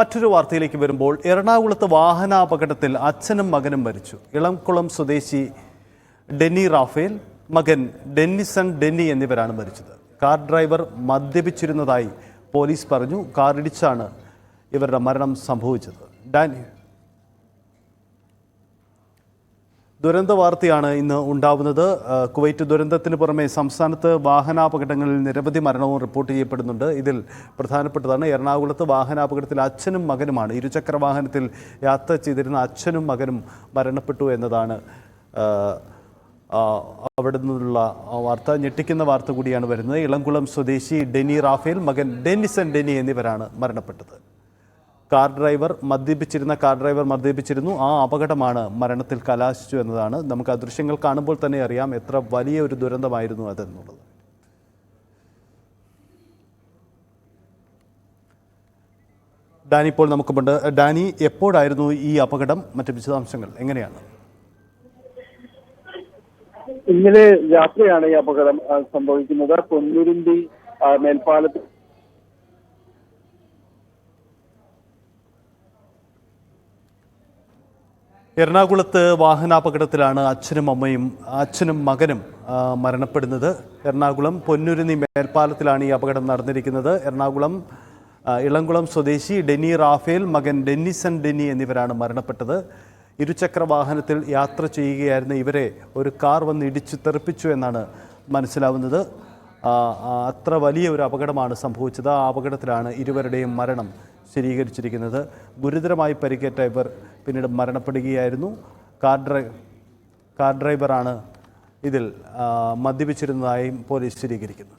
മറ്റൊരു വാർത്തയിലേക്ക് വരുമ്പോൾ എറണാകുളത്ത് വാഹനാപകടത്തിൽ അച്ഛനും മകനും മരിച്ചു. ഇളംകുളം സ്വദേശി ഡെന്നി റാഫേൽ മകൻ ഡെന്നിസൺ ഡെന്നി എന്നിവരാണ് മരിച്ചത്. കാർ ഡ്രൈവർ മദ്യപിച്ചിരുന്നതായി പോലീസ് പറഞ്ഞു. കാറിടിച്ചാണ് ഇവരുടെ മരണം സംഭവിച്ചത്. ഡാനി ദുരന്ത വാർത്തയാണ് ഇന്ന് ഉണ്ടാവുന്നത്. കുവൈറ്റ് ദുരന്തത്തിന് പുറമെ സംസ്ഥാനത്ത് വാഹനാപകടങ്ങളിൽ നിരവധി മരണവും റിപ്പോർട്ട് ചെയ്യപ്പെടുന്നുണ്ട്. ഇതിൽ പ്രധാനപ്പെട്ടതാണ് എറണാകുളത്ത് വാഹനാപകടത്തിൽ അച്ഛനും മകനുമാണ്. ഇരുചക്ര വാഹനത്തിൽ യാത്ര ചെയ്തിരുന്ന അച്ഛനും മകനും മരണപ്പെട്ടു എന്നതാണ് അവിടെ നിന്നുള്ള വാർത്ത. ഞെട്ടിക്കുന്ന വാർത്ത കൂടിയാണ് വരുന്നത്. ഇളംകുളം സ്വദേശി ഡെനി റാഫേൽ മകൻ ഡെന്നിസൺ ഡെനി എന്നിവരാണ് മരണപ്പെട്ടത്. കാർ ഡ്രൈവർ മദ്യപിച്ചിരുന്ന കാർ ഡ്രൈവർ മദ്യപിച്ചിരുന്നു. ആ അപകടമാണ് മരണത്തിൽ കലാശിച്ചു എന്നതാണ്. നമുക്ക് ആ ദൃശ്യങ്ങൾ കാണുമ്പോൾ തന്നെ അറിയാം എത്ര വലിയ ഒരു ദുരന്തമായിരുന്നു അതെന്നുള്ളത്. ഡാനി ഇപ്പോൾ നമുക്കുമുണ്ട്. ഡാനി എപ്പോഴായിരുന്നു ഈ അപകടം? മറ്റു വിശദാംശങ്ങൾ എങ്ങനെയാണ്? ഇന്നലെ രാത്രിയാണ് ഈ അപകടം സംഭവിക്കുന്നത്. പൊന്നൂരിന്റെ ആ, എറണാകുളത്ത് വാഹനാപകടത്തിലാണ് അച്ഛനും അമ്മയും അച്ഛനും മകനും മരണപ്പെടുന്നത്. എറണാകുളം പൊന്നുരുന്നി മേൽപ്പാലത്തിലാണ് ഈ അപകടം നടന്നിരിക്കുന്നത്. എറണാകുളം ഇളംകുളം സ്വദേശി ഡെന്നി റാഫേൽ മകൻ ഡെന്നിസൺ ഡെന്നി എന്നിവരാണ് മരണപ്പെട്ടത്. ഇരുചക്ര വാഹനത്തിൽ യാത്ര ചെയ്യുകയായിരുന്ന ഇവരെ ഒരു കാർ വന്ന് ഇടിച്ചു തെറിപ്പിച്ചു എന്നാണ് മനസ്സിലാവുന്നത്. അത്ര വലിയ ഒരു അപകടമാണ് സംഭവിച്ചത്. ആ അപകടത്തിലാണ് ഇരുവരുടെയും മരണം സ്ഥിരീകരിച്ചിരിക്കുന്നത്. ഗുരുതരമായി പരിക്കേറ്റ ഇവർ പിന്നീട് മരണപ്പെടുകയായിരുന്നു. കാർ ഡ്രൈ കാർ ഡ്രൈവറാണ് ഇതിൽ മദ്യപിച്ചിരുന്നതായും പോലീസ് സ്ഥിരീകരിക്കുന്നു